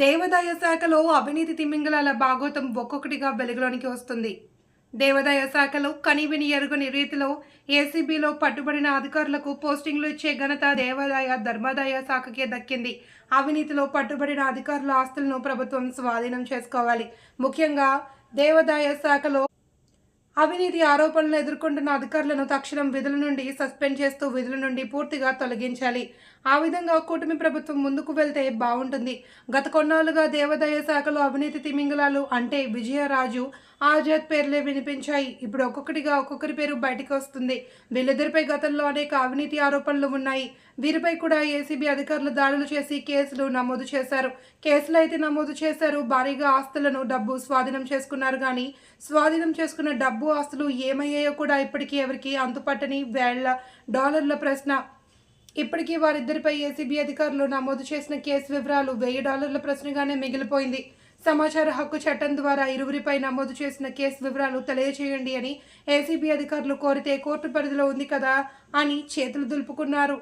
దేవాదాయ శాఖలో అవినీతి తిమింగలాల భాగోతం ఒక్కొక్కటిగా వెలుగులోనికి వస్తుంది. దేవాదాయ శాఖలో కనివిని ఎరుగని రీతిలో ఏసీబీలో పట్టుబడిన అధికారులకు పోస్టింగ్లు ఇచ్చే ఘనత దేవాదాయ ధర్మాదాయ శాఖకే దక్కింది. అవినీతిలో పట్టుబడిన అధికారుల ఆస్తులను ప్రభుత్వం స్వాధీనం చేసుకోవాలి. ముఖ్యంగా దేవాదాయ శాఖలో అవినీతి ఆరోపణలు ఎదుర్కొంటున్న అధికారులను తక్షణం విధుల నుండి సస్పెండ్ చేస్తూ విధుల నుండి పూర్తిగా తొలగించాలి. ఆ విధంగా కూటమి ప్రభుత్వం ముందుకు వెళ్తే బాగుంటుంది. గత కొన్నాళ్ళుగా దేవాదాయ శాఖలో అవినీతి తిమింగలాలు అంటే విజయరాజు ఆజాద్ పేర్లే వినిపించాయి. ఇప్పుడు ఒక్కొక్కటిగా ఒక్కొక్కరి పేరు బయటకు వస్తుంది. వీళ్ళిద్దరిపై గతంలో అనేక అవినీతి ఆరోపణలు ఉన్నాయి. వీరిపై కూడా ఏసీబీ అధికారులు దాడులు చేసి కేసులు నమోదు చేశారు. కేసులు అయితే నమోదు చేశారు. భారీగా ఆస్తులను డబ్బు స్వాధీనం చేసుకున్నారు కానీ స్వాధీనం చేసుకున్న డబ్బు ఆస్తులు ఏమయ్యాయో కూడా ఇప్పటికీ ఎవరికి అంతుపట్టని వేళ్ళ డాలర్ల ప్రశ్న. ఇప్పటికీ వారిద్దరిపై ఏసీబీ అధికారులు నమోదు చేసిన కేసు వివరాలు వెయ్యి డాలర్ల ప్రశ్నగానే మిగిలిపోయింది. సమాచార హక్కు చట్టం ద్వారా ఇరువురిపై నమోదు చేసిన కేసు వివరాలు తెలియచేయండి అని ఏసీబీ అధికారులు కోరితే కోర్టు పరిధిలో ఉంది కదా అని చేతులు దులుపుకున్నారు.